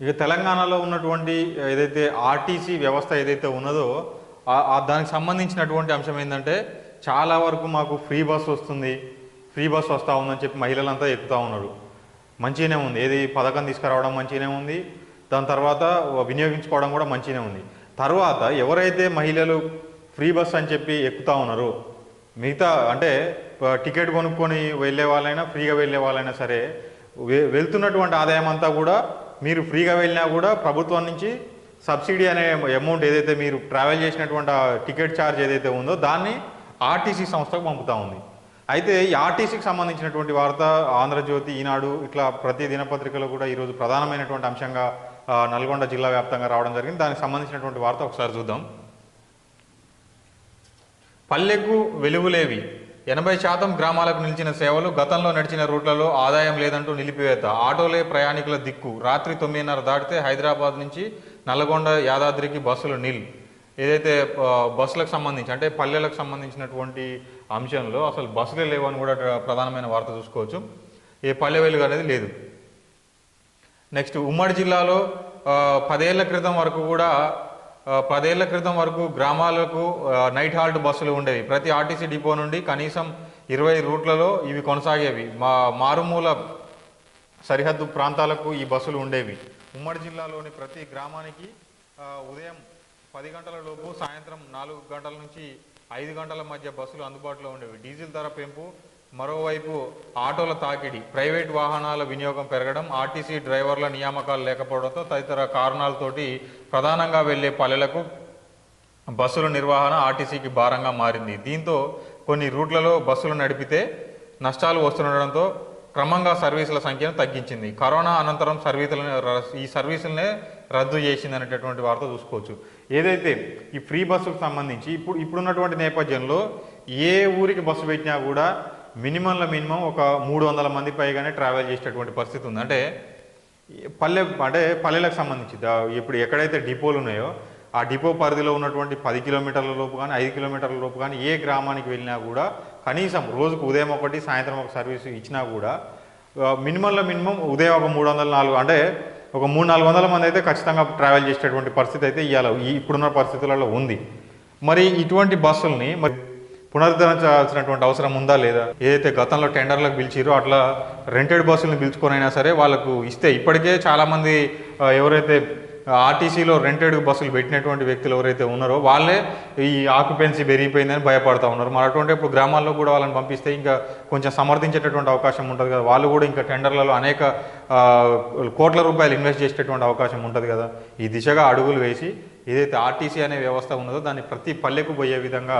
ఇక తెలంగాణలో ఉన్నటువంటి ఏదైతే ఆర్టీసీ వ్యవస్థ ఏదైతే ఉన్నదో దానికి సంబంధించినటువంటి అంశం ఏంటంటే చాలా వరకు మాకు ఫ్రీ బస్ వస్తుంది ఫ్రీ బస్ వస్తూ ఉందని చెప్పి మహిళలంతా ఎక్కుతూ ఉన్నారు. మంచిగానే ఉంది. ఏది పథకం తీసుకురావడం మంచిగానే ఉంది. దాని తర్వాత వినియోగించుకోవడం కూడా మంచిగానే ఉంది. తర్వాత ఎవరైతే మహిళలు ఫ్రీ బస్ అని చెప్పి ఎక్కుతూ ఉన్నారో మిగతా అంటే టికెట్ కొనుక్కొని వెళ్ళే వాళ్ళైనా ఫ్రీగా వెళ్ళే వాళ్ళైనా సరే వె- వెళ్తున్నటువంటి ఆదాయం అంతా కూడా మీరు ఫ్రీగా వెళ్ళినా కూడా ప్రభుత్వం నుంచి సబ్సిడీ అనే అమౌంట్ ఏదైతే మీరు ట్రావెల్ చేసినటువంటి టికెట్ ఛార్జ్ ఏదైతే ఉందో దాన్ని ఆర్టీసీ సంస్థకు పంపుతా ఉంది. అయితే ఈ ఆర్టీసీకి సంబంధించినటువంటి వార్త ఆంధ్రజ్యోతి ఈనాడు ఇట్లా ప్రతి దినపత్రికలో కూడా ఈరోజు ప్రధానమైనటువంటి అంశంగా నల్గొండ జిల్లా వ్యాప్తంగా రావడం జరిగింది. దానికి సంబంధించినటువంటి వార్త ఒకసారి చూద్దాం. పల్లెకు వెలుగులేవి. ఎనభై శాతం గ్రామాలకు నిలిచిన సేవలు గతంలో నడిచిన రూట్లలో ఆదాయం లేదంటూ నిలిపివేత. ఆటోలే ప్రయాణికుల దిక్కు. రాత్రి తొమ్మిదిన్నర దాటితే హైదరాబాద్ నుంచి నల్గొండ యాదాద్రికి బస్సులు నిల్. ఏదైతే బస్సులకు సంబంధించి అంటే పల్లెలకు సంబంధించినటువంటి అంశంలో అసలు బస్సులే లేవని కూడా ప్రధానమైన వార్త చూసుకోవచ్చు. ఏ పల్లె వెలుగు అనేది లేదు. నెక్స్ట్ ఉమ్మడి జిల్లాలో పదేళ్ళ క్రితం వరకు కూడా పదేళ్ళ క్రితం వరకు గ్రామాలకు నైట్ హాల్ట్ బస్సులు ఉండేవి. ప్రతి ఆర్టీసీ డిపో నుండి కనీసం ఇరవై రూట్లలో ఇవి కొనసాగేవి. మా మారుమూల సరిహద్దు ప్రాంతాలకు ఈ బస్సులు ఉండేవి. ఉమ్మడి జిల్లాలోని ప్రతి గ్రామానికి ఉదయం పది గంటల లోపు సాయంత్రం నాలుగు గంటల నుంచి ఐదు గంటల మధ్య బస్సులు అందుబాటులో ఉండేవి. డీజిల్ ధర పెంపు మరోవైపు ఆటోల తాకిడి ప్రైవేట్ వాహనాల వినియోగం పెరగడం ఆర్టీసీ డ్రైవర్ల నియామకాలు లేకపోవడంతో తదితర కారణాలతోటి ప్రధానంగా వెళ్ళే పల్లెలకు బస్సుల నిర్వహణ ఆర్టీసీకి భారంగా మారింది. దీంతో కొన్ని రూట్లలో బస్సులు నడిపితే నష్టాలు వస్తుండడంతో క్రమంగా సర్వీసుల సంఖ్యను తగ్గించింది. కరోనా అనంతరం సర్వీసులను ఈ సర్వీసులనే రద్దు చేసింది అనేటటువంటి వార్త చూసుకోవచ్చు. ఏదైతే ఈ ఫ్రీ బస్సుకు సంబంధించి ఇప్పుడు ఇప్పుడున్నటువంటి నేపథ్యంలో ఏ ఊరికి బస్సు పెట్టినా కూడా మినిమంలో మినిమం ఒక మూడు వందల మంది పైగానే ట్రావెల్ చేసేటటువంటి పరిస్థితి ఉంది. అంటే పల్లె అంటే పల్లెలకు సంబంధించి ఇప్పుడు ఎక్కడైతే డిపోలు ఉన్నాయో ఆ డిపో పరిధిలో ఉన్నటువంటి పది కిలోమీటర్ల లోపు కానీ ఐదు కిలోమీటర్ల లోపు కానీ ఏ గ్రామానికి వెళ్ళినా కూడా కనీసం రోజుకు ఉదయం ఒకటి సాయంత్రం ఒక సర్వీస్ ఇచ్చినా కూడా మినిమంలో మినిమం ఉదయం ఒక మూడు వందల నాలుగు అంటే ఒక మూడు నాలుగు వందల మంది అయితే ఖచ్చితంగా ట్రావెల్ చేసేటటువంటి పరిస్థితి అయితే ఇవాళ ఇప్పుడున్న పరిస్థితులలో ఉంది. మరి ఇటువంటి బస్సుల్ని మరి పునరుద్ధరించాల్సినటువంటి అవసరం ఉందా లేదా? ఏదైతే గతంలో టెండర్లకు పిలిచిరో అట్లా రెంటెడ్ బస్సులను పిలుచుకొనైనా సరే వాళ్ళకు ఇస్తే ఇప్పటికే చాలామంది ఎవరైతే ఆర్టీసీలో రెంటెడ్ బస్సులు పెట్టినటువంటి వ్యక్తులు ఎవరైతే ఉన్నారో వాళ్ళే ఈ ఆక్యుపెన్సీ పెరిగిపోయిందని భయపడతా ఉన్నారు. మరి అటువంటి ఇప్పుడు గ్రామాల్లో కూడా వాళ్ళని పంపిస్తే ఇంకా కొంచెం సమర్థించేటటువంటి అవకాశం ఉంటుంది కదా. వాళ్ళు కూడా ఇంకా టెండర్లలో అనేక కోట్ల రూపాయలు ఇన్వెస్ట్ చేసేటటువంటి అవకాశం ఉంటుంది కదా. ఈ దిశగా అడుగులు వేసి ఏదైతే ఆర్టీసీ అనే వ్యవస్థ ఉన్నదో దాన్ని ప్రతి పల్లెకు పోయే విధంగా